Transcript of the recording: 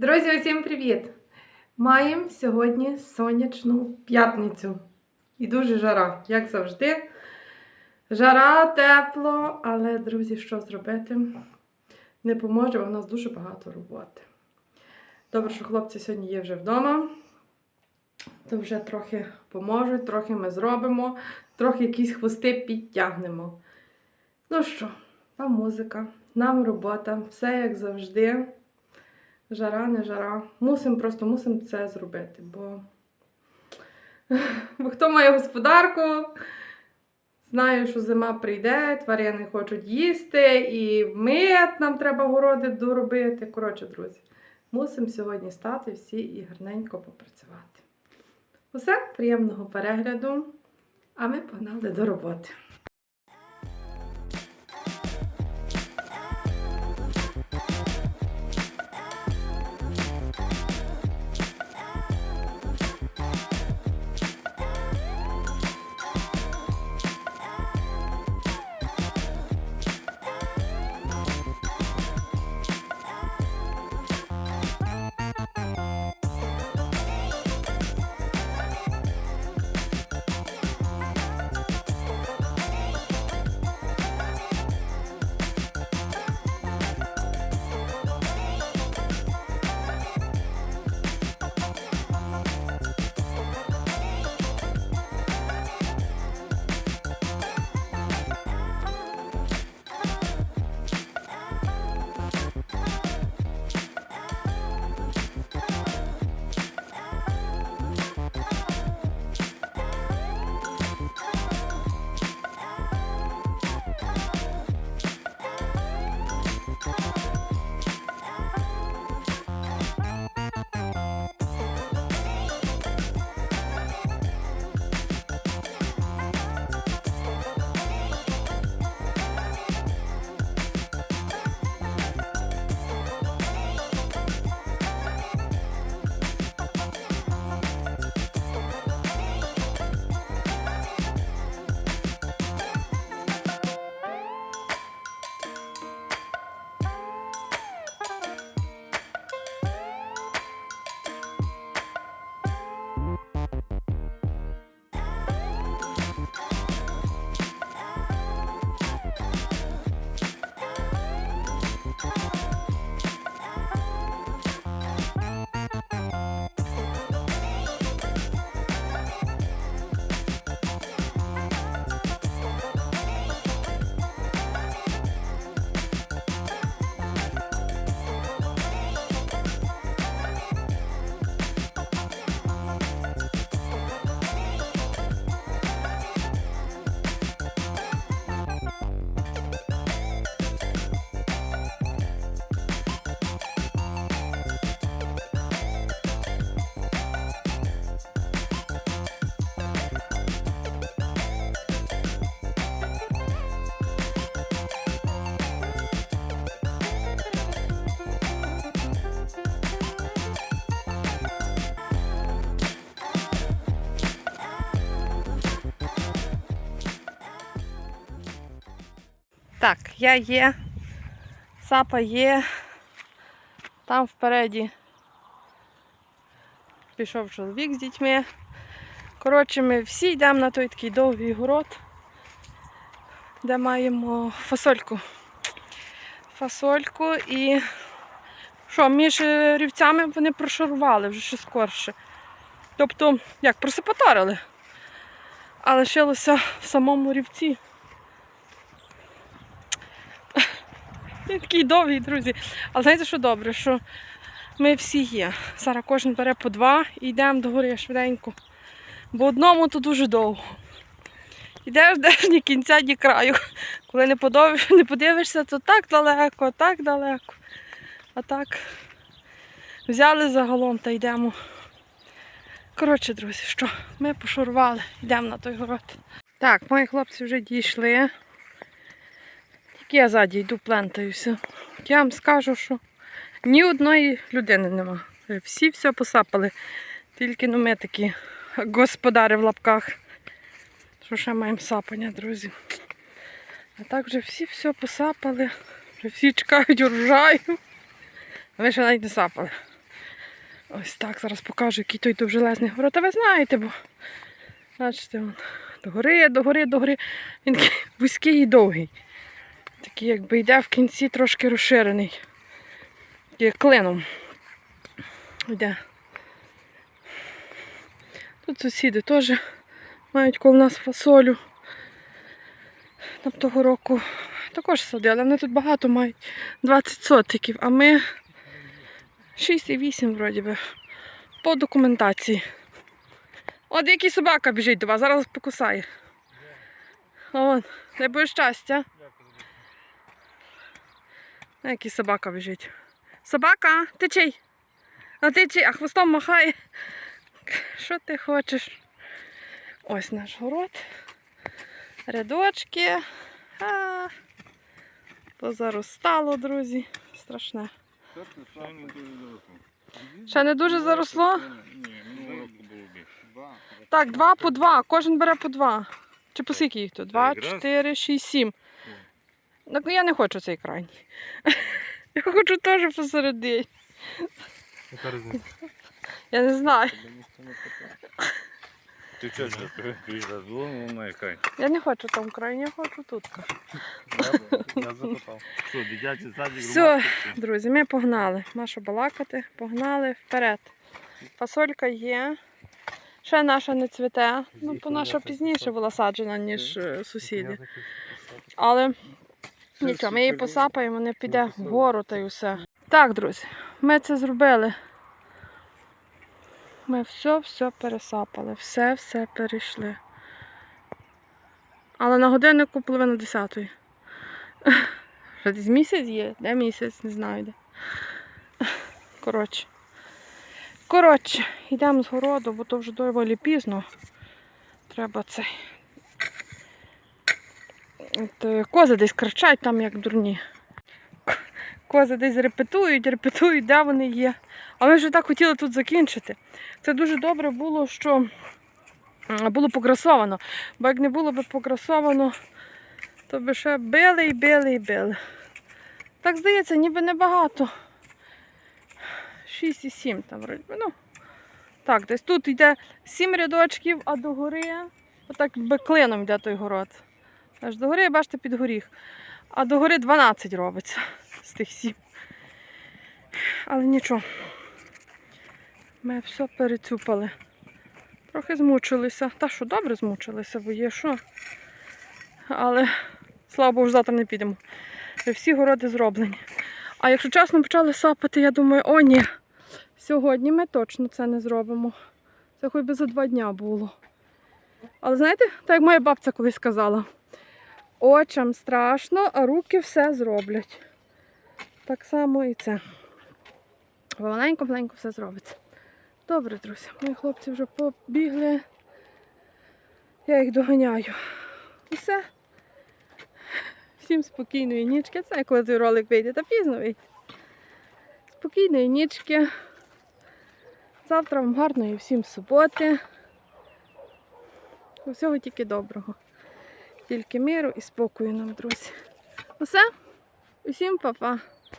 Друзі, усім привіт! Маємо сьогодні сонячну п'ятницю. І дуже жара, як завжди. Жара, тепло, але, друзі, що зробити? Не поможе, бо в нас дуже багато роботи. Добре, що хлопці сьогодні є вже вдома. То вже трохи поможуть, трохи ми зробимо, трохи якісь хвости підтягнемо. Ну що, нам музика, нам робота, все як завжди. Жара, не жара. Мусимо просто мусимо це зробити, бо, бо хто має господарку, знає, що зима прийде, тварини хочуть їсти, і ми нам треба городи доробити. Коротше, друзі, мусимо сьогодні стати всі і гарненько попрацювати. Усе, приємного перегляду, а ми погнали до роботи. Так, я є, сапа є, там впереді пішов чоловік з дітьми. Коротше, ми всі йдемо на той такий довгий город, де маємо фасольку. Фасольку і що, між рівцями вони прошарували вже ще скорше. Тобто, як, просипоторили. А лишилося в самому рівці. Такий довгий, друзі. Але знаєте, що добре, що ми всі є. Зараз кожен бере по два і йдемо до гори швиденько. Бо одному то дуже довго. Йдеш, йдеш ні кінця, ні краю. Коли не, подивиш, не подивишся, то так далеко, так далеко. А так взяли загалом та йдемо. Коротше, друзі, що ми пошурували, йдемо на той город. Так, мої хлопці вже дійшли. Тільки я ззаді йду плентаюся. Я вам скажу, що ні одної людини нема. Всі все посапали. Тільки ну, ми такі господари в лапках. Що ще маємо сапання, друзі. А так вже всі все посапали. Всі чекають урожаю. А ми ще навіть не сапали. Ось так, зараз покажу, який той довжелезний город. А ви знаєте, бо бачите, вон, догори, догори, догори. Він такий вузький і довгий. Такий, якби йде в кінці трошки розширений. Клином. Йде. Тут сусіди теж мають коло нас фасолю. Там того року також садили, вони тут багато мають 20 сотиків, а ми 6,8 вроді би. По документації. От який собака біжить до вас, зараз покусає. О, дай Боже щастя. А який собака біжить. Собака, ти чий? А ти чий? А хвостом махає. Що ти хочеш? Ось наш город. Рядочки. А, позаростало, друзі. Страшне. Ще не дуже заросло? Ні, року було більше. Так, два по два. Кожен бере по два. Чи по скільки їх тут? Два, чотири, шість, сім. Так я не хочу цей крайній. Я хочу теж посередині. Яка різниця? Я не знаю. Ти що, приїжджав додому, вона яка? Я не хочу там крайній, я хочу тут. Я запитав. Що, дитячий садик, Все, друзі, ми погнали. Маша балакати, погнали вперед. Фасолька є. Ще наша не цвіте. Ну, наша пізніше була саджена, ніж е, сусіди. Але нічого, ми її посапаємо, не піде вгору та й усе. Так, друзі, ми це зробили. Ми все-все пересапали, все-все перейшли. Але на годиннику половина десятої. Що десь місяць є? Де місяць? Не знаю де. Коротше. Коротше, йдемо з городу, бо то вже доволі пізно. Треба цей. От, е, кози десь кричать там, як дурні. Кози десь репетують, репетують, де вони є. А ми вже так хотіли тут закінчити. Це дуже добре було, що було покрасовано. Бо як не було б покрасовано, то би ще били і били і били. Так здається, ніби небагато. 6,7 там вроді. Ну, так, десь тут йде 7 рядочків, а до гори, отак би клином йде той город. Аж до гори, бачите, під горіх. А до гори 12 робиться з тих 7. Але нічого. Ми все перецюпали. Трохи змучилися. Та що добре змучилися, бо є що. Але слава Богу, завтра не підемо. Всі городи зроблені. А якщо чесно почали сапати, я думаю, о ні, сьогодні ми точно це не зробимо. Це хоч би за два дня було. Але знаєте, так як моя бабця колись сказала, очам страшно, а руки все зроблять. Так само і це. Маленько-маленько все зробиться. Добре, друзі, мої хлопці вже побігли. Я їх доганяю. І все. Всім спокійної нічки. Це коли той ролик вийде, та пізно вийде. Спокійної нічки. Завтра вам гарної всім суботи. Усього тільки доброго. Тільки миру і спокою нам, друзі. Усе. Усім па-па.